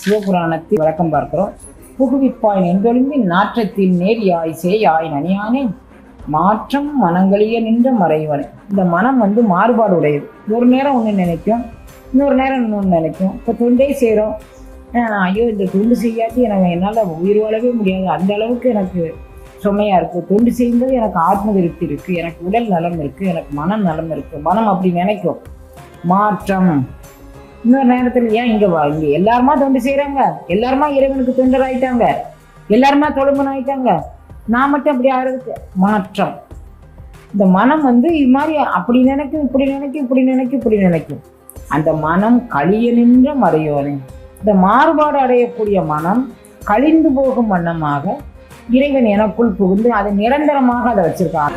சிவபுராணத்தில் விளக்கம் பார்க்கிறோம். புகுவிப்பாய் நெஞ்சொழும்பி நாற்றத்தில் நேரியாய் சேயாய் நனியானே மாற்றம் மனங்களிய நின்ற மறைவனே. இந்த மனம் வந்து மாறுபாடு உடையது. ஒரு நேரம் ஒன்று நினைக்கும் இன்னொரு நேரம் இன்னொன்று நினைக்கும். இப்போ தொண்டே செய்கிறோம் ஐயோ இந்த தொண்டு செய்யாட்டி எனக்கு என்னால் உயிர் வாழவே முடியாது. அந்த அளவுக்கு எனக்கு சுமையாக இருக்குது தொண்டு செய்யும்போது எனக்கு ஆத்ம திருப்தி இருக்குது எனக்கு உடல் நலம் இருக்குது எனக்கு மனம் நலம் இருக்குது மனம் அப்படி நினைக்கும். மாற்றம். இன்னொரு நேரத்தில் ஏன் இங்கே வா? இங்கே எல்லாருமா தொண்டு செய்கிறாங்க எல்லாருமா இறைவனுக்கு தொண்டர் ஆயிட்டாங்க எல்லாருமா தொழும்பன் ஆயிட்டாங்க நான் மட்டும் அப்படி ஆகிறதுக்கு மாற்றம். இந்த மனம் வந்து இது மாதிரி அப்படி நினைக்கும் இப்படி நினைக்கும் இப்படி நினைக்கும் இப்படி நினைக்கும். அந்த மனம் கழிய நின்ற மறையோனே. இந்த மாறுபாடு அடையக்கூடிய மனம் கழிந்து போகும் வண்ணமாக இறைவன் எனக்குள் புகுந்து அதை நிரந்தரமாக அதை வச்சிருக்காங்க